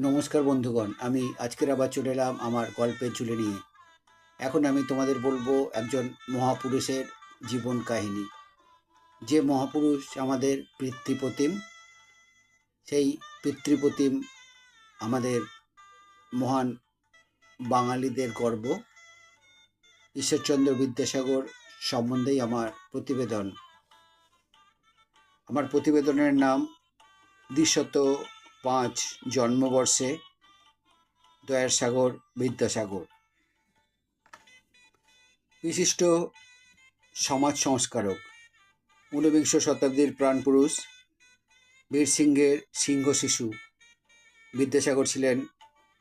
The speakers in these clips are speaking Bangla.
নমস্কার বন্ধুগণ, আমি আজকের আবার চলে এলাম আমার গল্পের চুলে নিয়ে। এখন আমি তোমাদের বলব একজন মহাপুরুষের জীবন কাহিনী। যে মহাপুরুষ আমাদের পিতৃপ্রতিম, সেই পিতৃপ্রতিম আমাদের মহান বাঙালিদের গর্ব। ঈশ্বরচন্দ্র বিদ্যাসাগর সম্বন্ধেই আমার প্রতিবেদন। আমার প্রতিবেদনের নাম দ্বিশত পাঁচ জন্মবর্ষে দয়ার সাগর বিদ্যাসাগর। বিশিষ্ট সমাজ সংস্কারক, ঊনবিংশ শতাব্দীর প্রাণপুরুষ বীর সিংহের সিংহ শিশু। বিদ্যাসাগর ছিলেন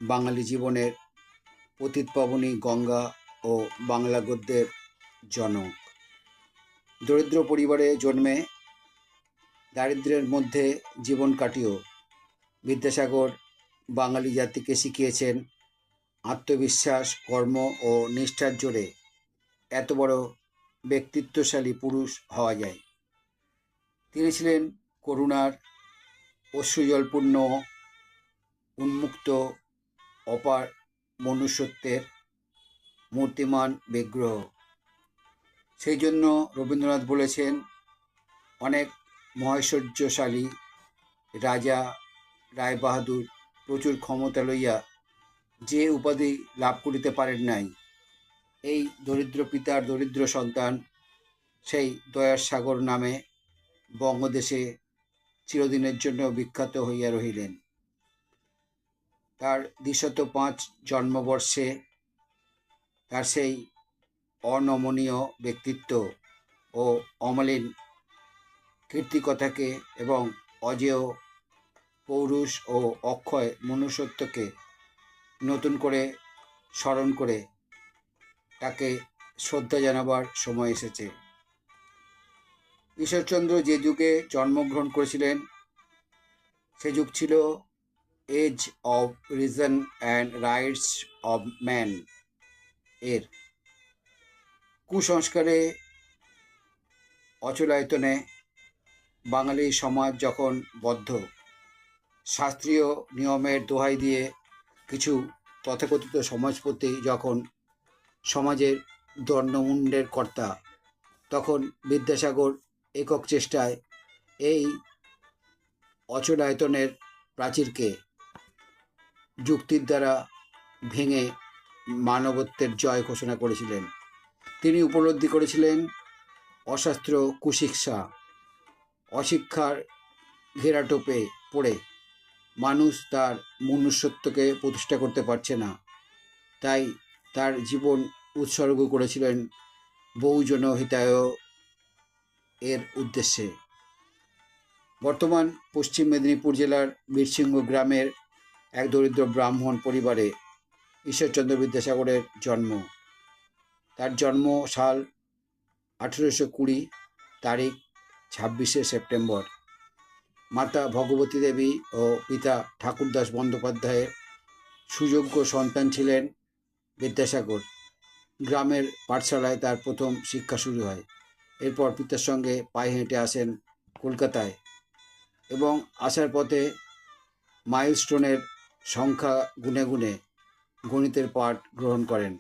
বাঙালি জীবনের অতীত পাবনী গঙ্গা ও বাংলা গদ্যের জনক। দরিদ্র পরিবারে জন্মে, দারিদ্র্যের মধ্যে জীবন কাটিয়েও বিদ্যাসাগর বাঙালি জাতিকে শিখিয়েছেন আত্মবিশ্বাস, কর্ম ও নিষ্ঠার জোরে এত বড় ব্যক্তিত্বশালী পুরুষ হওয়া যায়। তিনি ছিলেন করুণার, অশ্রুজলপূর্ণ, উন্মুক্ত, অপার মনুষ্যত্বের মূর্তিমান বিগ্রহ। সেই জন্য রবীন্দ্রনাথ বলেছেন, অনেক মহৈশ্বর্যশালী রাজা রায়বাহাদুর প্রচুর ক্ষমতা লইয়া যে উপাধি লাভ করিতে পারেন নাই। এই দরিদ্র পিতার দরিদ্র সন্তান সেই দয়ার সাগর নামে বঙ্গদেশে চিরদিনের জন্য বিখ্যাত হইয়া রহিলেন। তার দ্বিশত পাঁচ জন্মবর্ষে তার সেই অনমনীয় ব্যক্তিত্ব ও অমলিন কীর্তিকথাকে এবং অজেয় পৌরুষ ও অক্ষয় মনুষ্যত্বকে নতুন করে স্মরণ করে তাকে শ্রদ্ধা জানাবার সময় এসেছে। ঈশ্বরচন্দ্র যে যুগে জন্মগ্রহণ করেছিলেন, সে যুগ ছিল age of reason and rights of man এর। কুসংস্কারে অচলায়তনে বাঙালি সমাজ যখন বদ্ধ শাস্ত্রীয় নিয়মের দোহাই দিয়ে কিছু তথাকথিত সমাজপতি যখন সমাজের দণ্ডমুণ্ডের কর্তা, তখন বিদ্যাসাগর একক চেষ্টায় এই অচলায়তনের প্রাচীরকে যুক্তির দ্বারা ভেঙে মানবত্বের জয় ঘোষণা করেছিলেন। তিনি উপলব্ধি করেছিলেন অশাস্ত্র কুশিক্ষা, অশিক্ষার ঘেরাটোপে পড়ে মানুষ তার মনুষ্যত্বকে প্রতিষ্ঠা করতে পারছে না। তাই তার জীবন উৎসর্গ করেছিলেন বহুজন হিতায় এর উদ্দেশ্যে। বর্তমান পশ্চিম মেদিনীপুর জেলার বীরসিংহ গ্রামের এক দরিদ্র ব্রাহ্মণ পরিবারে ঈশ্বরচন্দ্র বিদ্যাসাগরের জন্ম। তার জন্ম সাল আঠেরোশো কুড়ি, তারিখ ছাব্বিশে সেপ্টেম্বর। মাতা ভগবতী দেবী ও পিতা ঠাকুরদাস বন্দ্যোপাধ্যায়ের সুযোগ্য সন্তান ছিলেন বিদ্যাসাগর। গ্রামের পাঠশালায় তার প্রথম শিক্ষা শুরু হয়। এরপর পিতার সঙ্গে পায়ে হেঁটে আসেন কলকাতায় এবং আসার পথে মাইলস্টোনের সংখ্যা গুনে গুনে গণিতের পাঠ গ্রহণ করেন।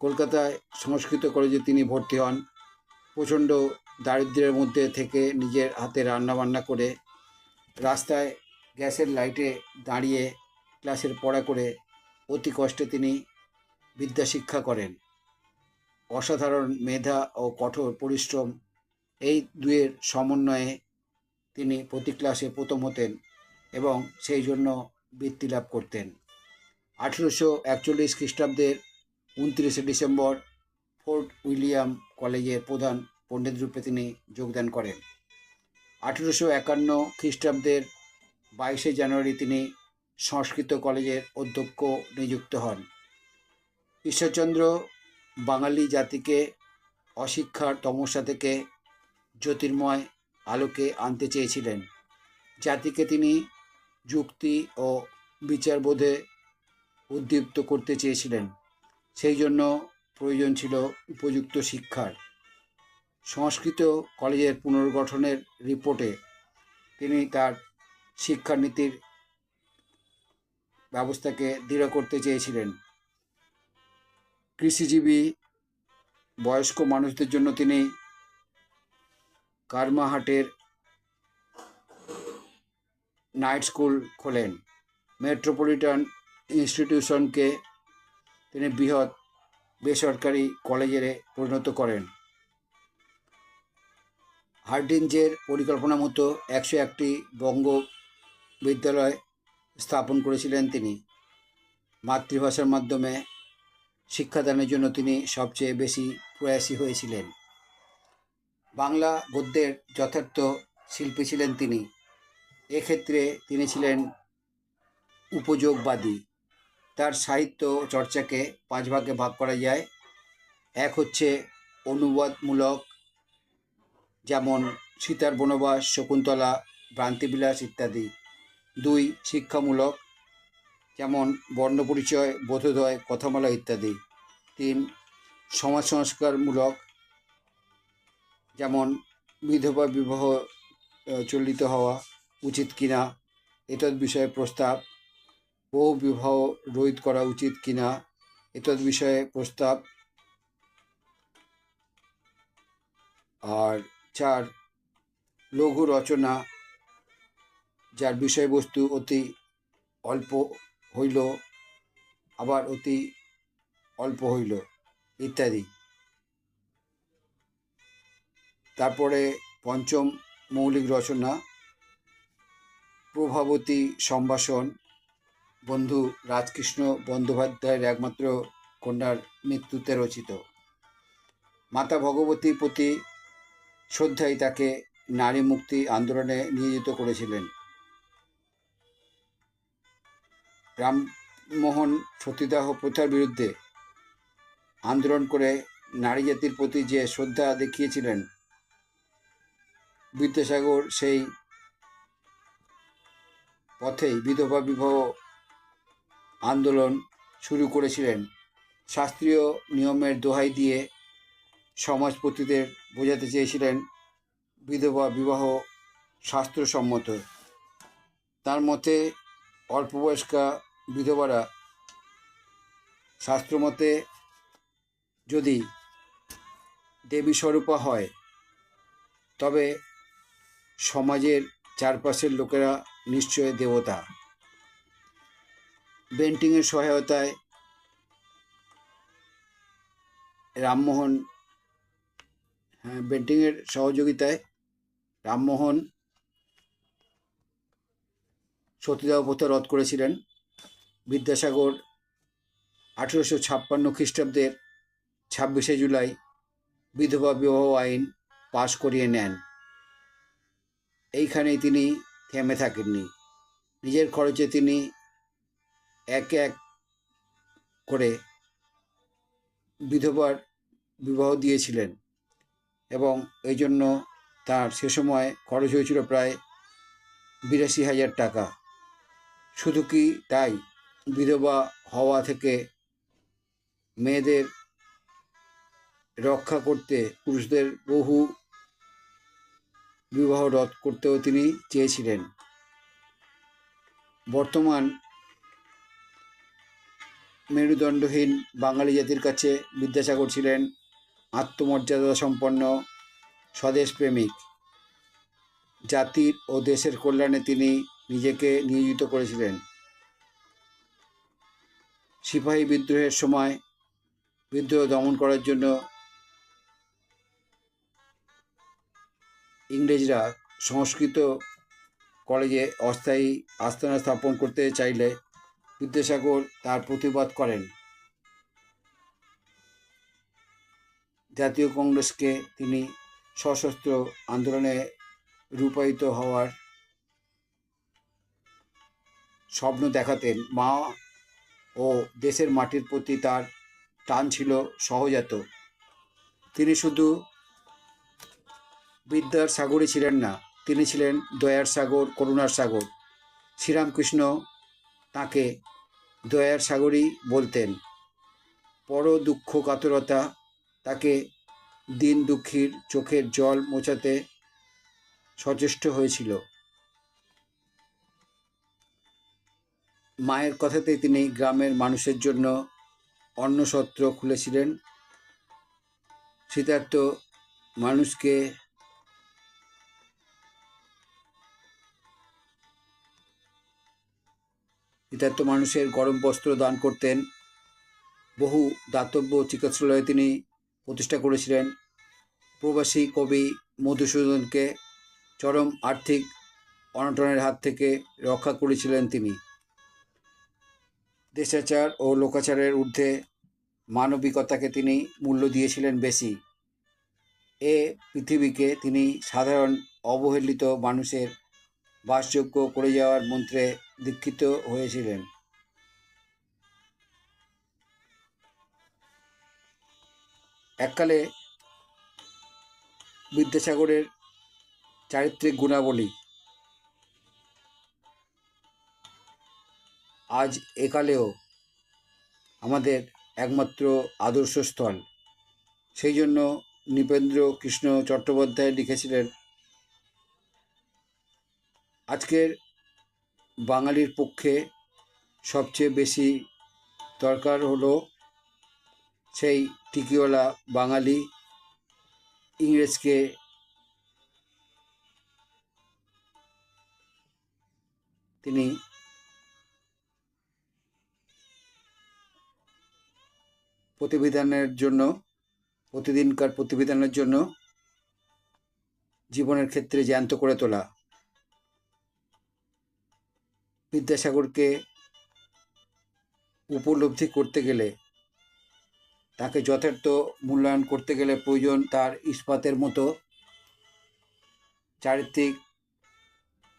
কলকাতায় সংস্কৃত কলেজে তিনি ভর্তি হন। প্রচণ্ড দারিদ্র্যের মধ্যে থেকে নিজের হাতে রান্নাবান্না করে রাস্তায় গ্যাসের লাইটে দাঁড়িয়ে ক্লাসের পড়া করে অতি কষ্টে তিনি বিদ্যা শিক্ষা করেন। অসাধারণ মেধা ও কঠোর পরিশ্রম এই দুয়ের সমন্বয়ে তিনি প্রতি ক্লাসে প্রথম হতেন এবং সেই জন্য বৃত্তি লাভ করতেন। আঠেরোশো একচল্লিশ খ্রিস্টাব্দের উনত্রিশে ডিসেম্বর ফোর্ট উইলিয়াম কলেজের প্রধান পণ্ডিত রূপে তিনি যোগদান করেন। আঠেরোশো একান্ন খ্রিস্টাব্দের বাইশে জানুয়ারি তিনি সংস্কৃত কলেজের অধ্যক্ষ নিযুক্ত হন। ঈশ্বরচন্দ্র বাঙালি জাতিকে অশিক্ষার তমস্যা থেকে জ্যোতির্ময় আলোকে আনতে চেয়েছিলেন। জাতিকে তিনি যুক্তি ও বিচারবোধে উদ্দীপ্ত করতে চেয়েছিলেন। সেই জন্য প্রয়োজন ছিল উপযুক্ত শিক্ষার। সংস্কৃত কলেজের পুনর্গঠনের রিপোর্টে তিনি তার শিক্ষানীতির ব্যবস্থাকে দৃঢ় করতে চেয়েছিলেন। কৃষিজীবী, বয়স্ক মানুষদের জন্য তিনি কারমাহাটের নাইট স্কুল খোলেন। মেট্রোপলিটন ইনস্টিটিউশনকে তিনি বৃহৎ বেসরকারি কলেজে পরিণত করেন। হার্ডিঞ্জের পরিকল্পনা মতো একশো একটি বঙ্গ বিদ্যালয় স্থাপন করেছিলেন তিনি। মাতৃভাষার মাধ্যমে শিক্ষাদানের জন্য তিনি সবচেয়ে বেশি প্রয়াসী হয়েছিলেন। বাংলা গদ্যের যথার্থ শিল্পী ছিলেন তিনি। এক্ষেত্রে তিনি ছিলেন উপযোগবাদী। তার সাহিত্য চর্চাকে পাঁচ ভাগে ভাগ করা যায়। এক হচ্ছে অনুবাদমূলক যেমন সীতার বনবাস, শকুন্তলা, ভ্রান্তিবিলাস ইত্যাদি। দুই, শিক্ষামূলক, যেমন বর্ণপরিচয়, বোধোদয়, কথামালা ইত্যাদি। তিন সমাজ সংস্কারমূলক যেমন বিধবা বিবাহ চলিত হওয়া উচিত কিনা এতদ বিষয়ে প্রস্তাব। বহু বিবাহ রোধ করা উচিত কিনা এতদ বিষয়ে প্রস্তাব। আর চার লঘু রচনা, যার বিষয়বস্তু অতি অল্প হইল, আবার অতি অল্প হইল, ইত্যাদি। তারপরে পঞ্চম মৌলিক রচনা, প্রভাবতী সম্ভাষণ, বন্ধু রাজকৃষ্ণ বন্দ্যোপাধ্যায়ের একমাত্র কন্যার মৃত্যুতে রচিত। মাতা ভগবতীর প্রতি শ্রদ্ধাই তাকে নারী মুক্তি আন্দোলনে নিয়োজিত করেছিলেন। রামমোহন সতীদাহ প্রথার বিরুদ্ধে আন্দোলন করে নারী জাতির প্রতি যে শ্রদ্ধা দেখিয়েছিলেন, বিদ্যাসাগর সেই পথেই বিধবা বিবাহ আন্দোলন শুরু করেছিলেন। শাস্ত্রীয় নিয়মের দোহাই দিয়ে সমাজপতিদের বোঝাতে চেয়েছিলেন বিধবা বিবাহ শাস্ত্রসম্মত। তার মতে, অল্পবয়স্কা বিধবারা শাস্ত্রমতে যদি দেবী স্বরূপা হয়, তবে সমাজের চারপাশের লোকেরা নিশ্চয় দেবতা। বেন্টিংয়ের সহায়তায় রামমোহন বেন্টিংয়ের সহযোগিতায় রামমোহন সতীদাহ প্রথা রদ করেছিলেন। বিদ্যাসাগর আঠেরোশো ছাপ্পান্ন খ্রিস্টাব্দের ছাব্বিশে জুলাই বিধবা বিবাহ আইন পাশ করিয়ে নেন। এইখানেই তিনি থেমে থাকেননি। নিজের খরচে তিনি এক এক করে বিধবার বিবাহ দিয়েছিলেন। এবং এই জন্য তার সে সময় খরচ হয়েছিল প্রায় বিরাশি হাজার টাকা। শুধু কি তাই? বিধবা হওয়া থেকে মেয়েদের রক্ষা করতে পুরুষদের বহু বিবাহ রদ করতেও তিনি চেয়েছিলেন। বর্তমান মেরুদণ্ডহীন বাঙালি জাতির কাছে বিদ্যাসাগর ছিলেন আত্মমর্যাদা সম্পন্ন স্বদেশপ্রেমিক জাতির ও দেশের কল্যাণে তিনি নিজেকে নিয়োজিত করেছিলেন। সিপাহী বিদ্রোহের সময় বিদ্রোহ দমন করার জন্য ইংরেজরা সংস্কৃত কলেজে অস্থায়ী আস্তানা স্থাপন করতে চাইলে বিদ্যাসাগর তার প্রতিবাদ করেন। জাতীয় কংগ্রেসকে তিনি সশস্ত্র আন্দোলনে রূপায়িত হওয়ার স্বপ্ন দেখাতেন। মা ও দেশের মাটির প্রতি তার টান ছিল সহজাত। তিনি শুধু বিদ্যার সাগরই ছিলেন না, তিনি ছিলেন দয়ার সাগর, করুণার সাগর। শ্রীরামকৃষ্ণ তাকে দয়ার সাগরই বলতেন। পর দুঃখ কাতরতা তাকে দিন দুঃখীর চোখের জল মোছাতে সচেষ্ট হয়েছিল। মায়ের কথাতে তিনি গ্রামের মানুষের জন্য অন্নসত্র খুলেছিলেন। শীতার্থ মানুষকে শীতার্থ মানুষের গরম বস্ত্র দান করতেন। বহু দাতব্য চিকিৎসালয়ে তিনি প্রতিষ্ঠা করেছিলেন প্রবাসী কবি মধুসূদনকে চরম আর্থিক অনটনের হাত থেকে রক্ষা করেছিলেন তিনি। দেশাচার ও লোকাচারের ঊর্ধ্বে মানবিকতাকে তিনি মূল্য দিয়েছিলেন বেশি। এ পৃথিবীকে তিনি সাধারণ অবহেলিত মানুষের বাসযোগ্য করে যাওয়ার মন্ত্রে দীক্ষিত হয়েছিলেন। এককালে বিদ্যাসাগরের চারিত্রিক গুণাবলী। আজ একালেও আমাদের একমাত্র আদর্শস্থল সেই জন্য নৃপেন্দ্র কৃষ্ণ চট্টোপাধ্যায় লিখেছিলেন, আজকের বাঙালির পক্ষে সবচেয়ে বেশি দরকার হলো সেই টিকিওয়ালা বাঙালি, ইংরেজকে তিনি প্রতিবিধানের জন্য, প্রতিদিনকার প্রতিবিধানের জন্য জীবনের ক্ষেত্রে জ্যান্ত করে তোলা। বিদ্যাসাগরকে উপলব্ধি করতে গেলে তাকে যথার্থ মূল্যায়ন করতে গেলে প্রয়োজন তার ইস্পাতের মতো চারিত্রিক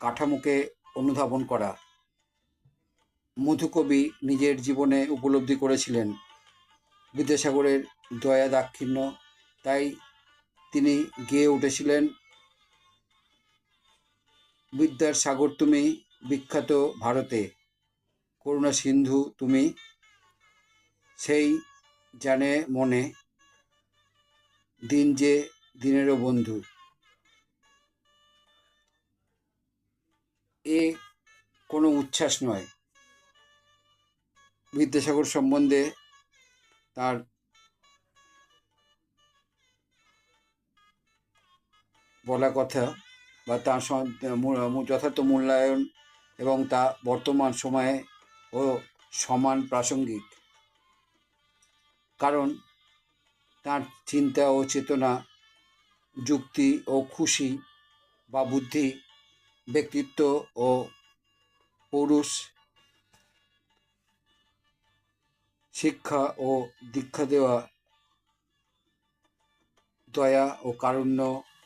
কাঠামোকে অনুধাবন করা। মধুকবি নিজের জীবনে উপলব্ধি করেছিলেন। বিদ্যাসাগরের দয়া দাক্ষিণ্য, তাই তিনি গেয়ে উঠেছিলেন বিদ্যার সাগর তুমি বিখ্যাত ভারতে, করুণা সিন্ধু তুমি সেই জানে মনে দিন যে দিনেরও বন্ধু। এ কোনো উচ্ছ্বাস নয়। বিদ্যাসাগর সম্বন্ধে তার বলা কথা বা তার যথার্থ মূল্যায়ন এবং তা বর্তমান সময়ে ও সমান প্রাসঙ্গিক। কারণ তার চিন্তা ও চেতনা, যুক্তি ও খুশি বা বুদ্ধি, ব্যক্তিত্ব ও পৌরুষ, শিক্ষা ও দীক্ষা দেওয়া, দয়া ও কারুণ্য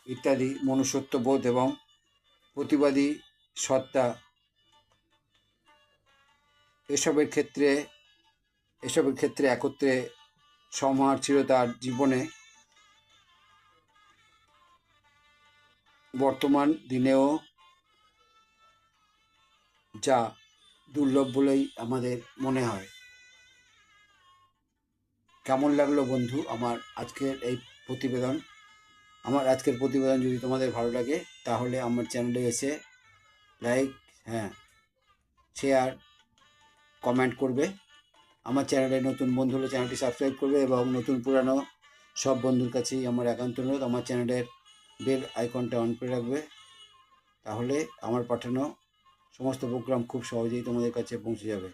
ইত্যাদি মনুষ্যত্ববোধ এবং প্রতিবাদী সত্তা। এসবের ক্ষেত্রে এসবের ক্ষেত্রে একত্রে সমাহার ছিল তার জীবনে। বর্তমান দিনেও যা দুর্লভ বলেই আমাদের মনে হয়। কেমন লাগল বন্ধু আমার আজকের এই প্রতিবেদন? আমার আজকের প্রতিবেদন যদি তোমাদের ভালো লাগে, তাহলে আমার চ্যানেলে এসে লাইক হ্যাঁ শেয়ার কমেন্ট করবে। আমার চ্যানেলে নতুন বন্ধু হলে চ্যানেলটি সাবস্ক্রাইব করবে এবং নতুন পুরানো সব বন্ধুর কাছেই আমার একান্ত অনুরোধ, আমার চ্যানেলের বেল আইকনটা অন করে রাখবে। তাহলে আমার পাঠানো সমস্ত প্রোগ্রাম খুব সহজেই তোমাদের কাছে পৌঁছে যাবে।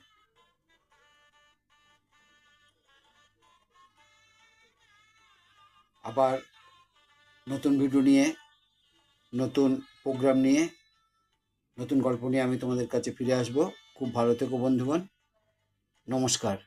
আবার নতুন ভিডিও নিয়ে, নতুন প্রোগ্রাম নিয়ে, নতুন গল্প নিয়ে আমি তোমাদের কাছে ফিরে আসব। খুব ভালো থেকো বন্ধুগণ। নমস্কার